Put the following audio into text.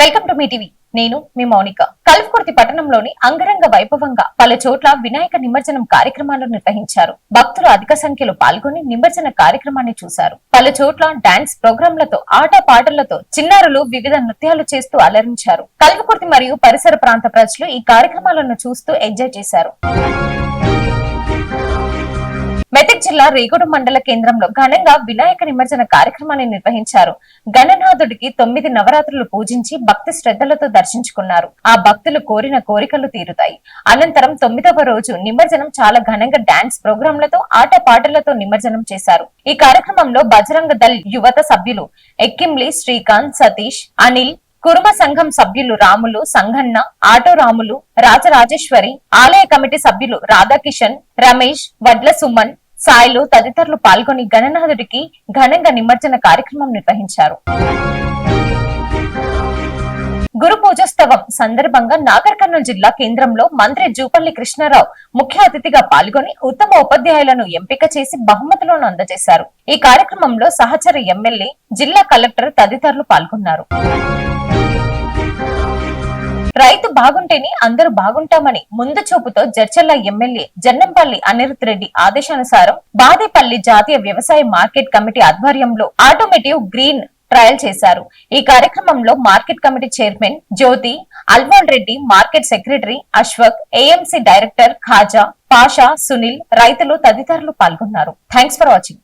Welcome to me TV. నేను మీ మౌనిక. కల్వకుర్తి పట్టణంలోని అంగరంగ వైభవంగా పలు చోట్ల వినాయక నిమజ్జనం కార్యక్రమాలు నిర్వహించారు. భక్తులు అధిక సంఖ్యలో పాల్గొని నిమజ్జన కార్యక్రమాన్ని చూశారు. పలు చోట్ల డాన్స్ ప్రోగ్రాంలతో ఆట పాటలతో చిన్నారులు వివిధ నృత్యాలు చేస్తూ అలరించారు. కల్వకుర్తి మరియు పరిసర ప్రాంత ప్రజలు ఈ కార్యక్రమాలను చూస్తూ ఎంజాయ్ చేశారు. మెదక్ జిల్లా రేగూడు మండల కేంద్రంలో ఘనంగా వినాయక నిమజ్జన కార్యక్రమాన్ని నిర్వహించారు. గణనాథుడికి తొమ్మిది నవరాత్రులు పూజించి భక్తి శ్రద్ధలతో దర్శించుకున్నారు. ఆ భక్తులు కోరిన కోరికలు తీరుతాయి. అనంతరం తొమ్మిదవ రోజు నిమజ్జనం చాలా ఘనంగా డాన్స్ ప్రోగ్రాంలతో ఆట పాటలతో నిమజ్జనం చేశారు. ఈ కార్యక్రమంలో బజరంగ దళ్ యువత సభ్యులు ఎక్కింలి శ్రీకాంత్ సతీష్ అనిల్ కురుమ సంఘం సభ్యులు రాములు సంఘన్న ఆటో రాములు రాజరాజేశ్వరి ఆలయ కమిటీ సభ్యులు రాధాకిషన్ రమేష్ వడ్ల సుమన్ సాయిలు తదితరులు పాల్గొని గణనాథుడికి ఘనంగా నిమజ్జన కార్యక్రమం నిర్వహించారు. గురు పూజోత్సవం సందర్భంగా నాగర్ కర్నూలు జిల్లా కేంద్రంలో మంత్రి జూపల్లి కృష్ణారావు ముఖ్య అతిథిగా పాల్గొని ఉత్తమ ఉపాధ్యాయులను ఎంపిక చేసి బహుమతులను అందజేశారు. ఈ కార్యక్రమంలో సహచర ఎమ్మెల్యే జిల్లా కలెక్టర్ తదితరులు పాల్గొన్నారు. రైతు బాగుంటేనే అందరూ బాగుంటామని ముందు చూపుతో జడ్చల్ల ఎమ్మెల్యే జన్నంపల్లి అనిరుత్ రెడ్డి ఆదేశానుసారం బాదేపల్లి జాతీయ వ్యవసాయ మార్కెట్ కమిటీ ఆధ్వర్యంలో ఆటోమేటివ్ గ్రీన్ ట్రయల్ చేశారు. ఈ కార్యక్రమంలో market committee chairman Jyothi Alwal Reddy market secretary Ashwaq AMC director Khaja Pasha Sunil రైతులు తదితరులు పాల్గొన్నారు. Thanks for watching.